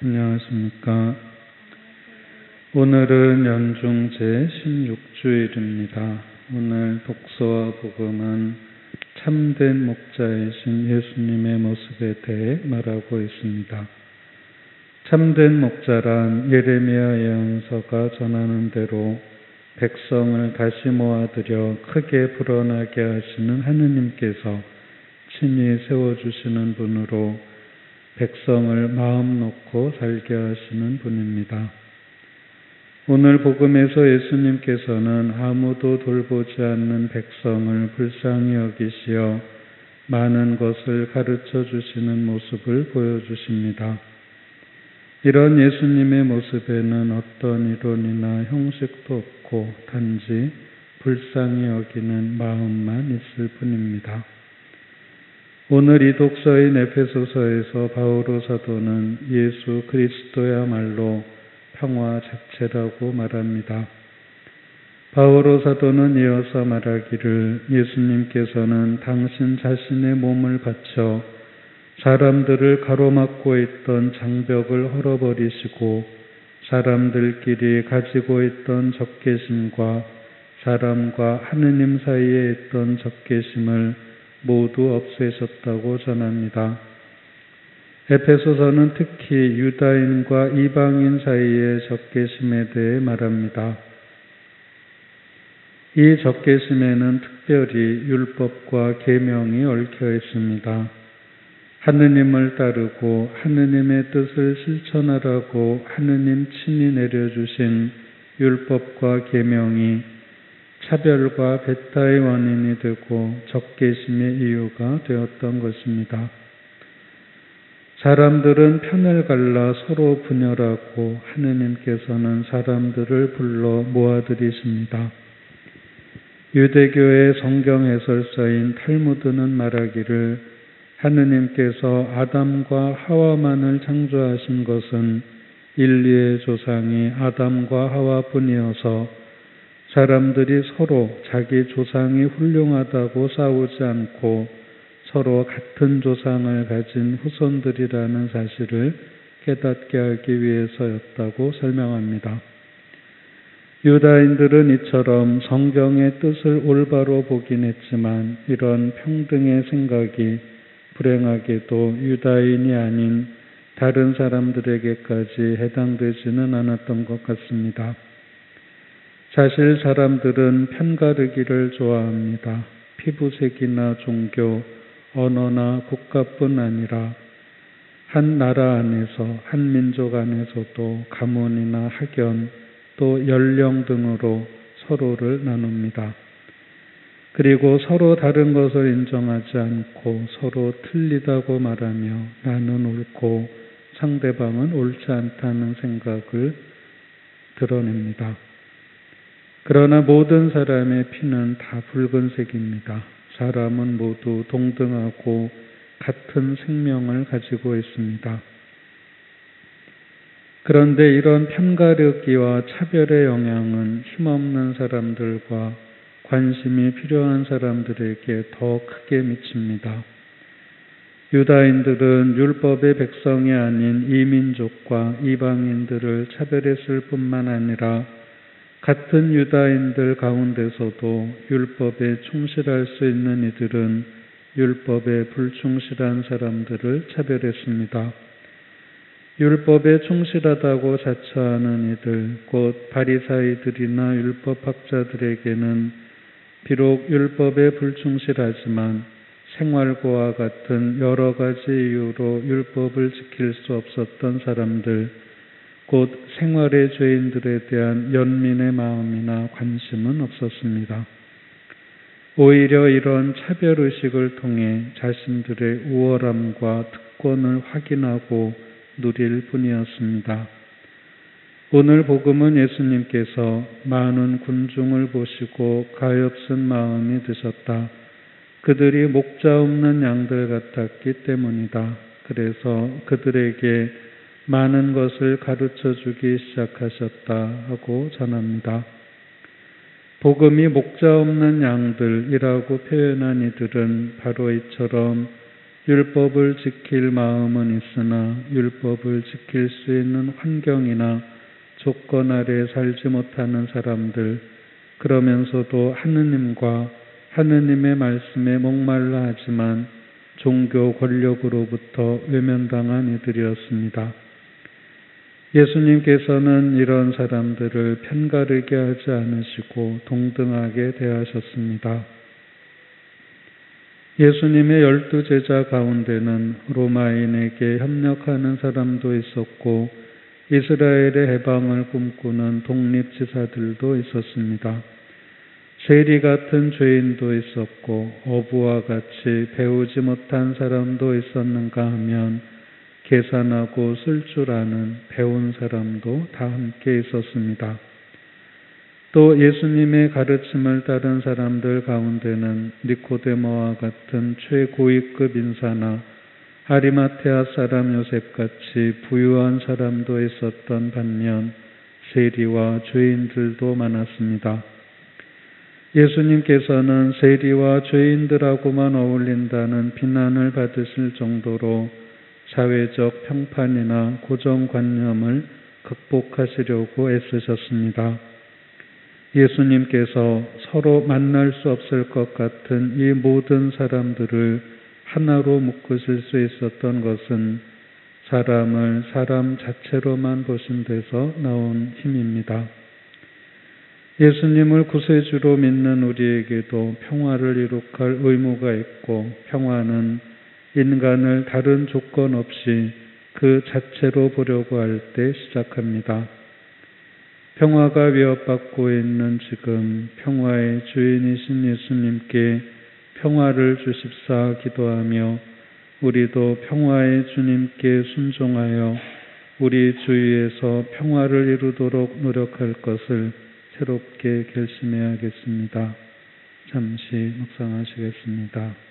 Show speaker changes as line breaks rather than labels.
안녕하십니까. 오늘은 연중 제16주일입니다. 오늘 독서와 복음은 참된 목자이신 예수님의 모습에 대해 말하고 있습니다. 참된 목자란 예레미야 예언서가 전하는 대로 백성을 다시 모아들여 크게 불어나게 하시는 하느님께서 친히 세워주시는 분으로 백성을 마음 놓고 살게 하시는 분입니다. 오늘 복음에서 예수님께서는 아무도 돌보지 않는 백성을 불쌍히 여기시어 많은 것을 가르쳐 주시는 모습을 보여주십니다. 이런 예수님의 모습에는 어떤 이론이나 형식도 없고 단지 불쌍히 여기는 마음만 있을 뿐입니다. 오늘 이 독서인 에페소서에서 바오로 사도는 예수 그리스도야말로 평화 자체라고 말합니다. 바오로 사도는 이어서 말하기를 예수님께서는 당신 자신의 몸을 바쳐 사람들을 가로막고 있던 장벽을 헐어버리시고 사람들끼리 가지고 있던 적개심과 사람과 하느님 사이에 있던 적개심을 모두 없애셨다고 전합니다. 에페소서는 특히 유다인과 이방인 사이의 적개심에 대해 말합니다. 이 적개심에는 특별히 율법과 계명이 얽혀 있습니다. 하느님을 따르고 하느님의 뜻을 실천하라고 하느님 친히 내려주신 율법과 계명이 차별과 배타의 원인이 되고 적개심의 이유가 되었던 것입니다. 사람들은 편을 갈라 서로 분열하고 하느님께서는 사람들을 불러 모아들이십니다. 유대교의 성경 해설서인 탈무드는 말하기를 하느님께서 아담과 하와만을 창조하신 것은 인류의 조상이 아담과 하와뿐이어서 사람들이 서로 자기 조상이 훌륭하다고 싸우지 않고 서로 같은 조상을 가진 후손들이라는 사실을 깨닫게 하기 위해서였다고 설명합니다. 유다인들은 이처럼 성경의 뜻을 올바로 보긴 했지만 이런 평등의 생각이 불행하게도 유다인이 아닌 다른 사람들에게까지 해당되지는 않았던 것 같습니다. 사실 사람들은 편가르기를 좋아합니다. 피부색이나 종교, 언어나 국가뿐 아니라 한 나라 안에서 한 민족 안에서도 가문이나 학연 또 연령 등으로 서로를 나눕니다. 그리고 서로 다른 것을 인정하지 않고 서로 틀리다고 말하며 나는 옳고 상대방은 옳지 않다는 생각을 드러냅니다. 그러나 모든 사람의 피는 다 붉은색입니다. 사람은 모두 동등하고 같은 생명을 가지고 있습니다. 그런데 이런 편가르기와 차별의 영향은 힘없는 사람들과 관심이 필요한 사람들에게 더 크게 미칩니다. 유다인들은 율법의 백성이 아닌 이민족과 이방인들을 차별했을 뿐만 아니라 같은 유다인들 가운데서도 율법에 충실할 수 있는 이들은 율법에 불충실한 사람들을 차별했습니다. 율법에 충실하다고 자처하는 이들, 곧 바리사이들이나 율법학자들에게는 비록 율법에 불충실하지만 생활고와 같은 여러 가지 이유로 율법을 지킬 수 없었던 사람들, 곧 생활의 죄인들에 대한 연민의 마음이나 관심은 없었습니다. 오히려 이런 차별의식을 통해 자신들의 우월함과 특권을 확인하고 누릴 뿐이었습니다. 오늘 복음은 예수님께서 많은 군중을 보시고 가엾은 마음이 드셨다. 그들이 목자 없는 양들 같았기 때문이다. 그래서 그들에게 많은 것을 가르쳐 주기 시작하셨다 하고 전합니다. 복음이 목자 없는 양들이라고 표현한 이들은 바로 이처럼 율법을 지킬 마음은 있으나 율법을 지킬 수 있는 환경이나 조건 아래 살지 못하는 사람들, 그러면서도 하느님과 하느님의 말씀에 목말라 하지만 종교 권력으로부터 외면당한 이들이었습니다. 예수님께서는 이런 사람들을 편가르게 하지 않으시고 동등하게 대하셨습니다. 예수님의 열두 제자 가운데는 로마인에게 협력하는 사람도 있었고 이스라엘의 해방을 꿈꾸는 독립지사들도 있었습니다. 세리 같은 죄인도 있었고 어부와 같이 배우지 못한 사람도 있었는가 하면 계산하고 쓸 줄 아는 배운 사람도 다 함께 있었습니다. 또 예수님의 가르침을 따른 사람들 가운데는 니코데모와 같은 최고위급 인사나 아리마테아 사람 요셉같이 부유한 사람도 있었던 반면 세리와 죄인들도 많았습니다. 예수님께서는 세리와 죄인들하고만 어울린다는 비난을 받으실 정도로 사회적 평판이나 고정관념을 극복하시려고 애쓰셨습니다. 예수님께서 서로 만날 수 없을 것 같은 이 모든 사람들을 하나로 묶으실 수 있었던 것은 사람을 사람 자체로만 보신 데서 나온 힘입니다. 예수님을 구세주로 믿는 우리에게도 평화를 이룩할 의무가 있고 평화는 인간을 다른 조건 없이 그 자체로 보려고 할 때 시작합니다. 평화가 위협받고 있는 지금 평화의 주인이신 예수님께 평화를 주십사 기도하며 우리도 평화의 주님께 순종하여 우리 주위에서 평화를 이루도록 노력할 것을 새롭게 결심해야겠습니다. 잠시 묵상하시겠습니다.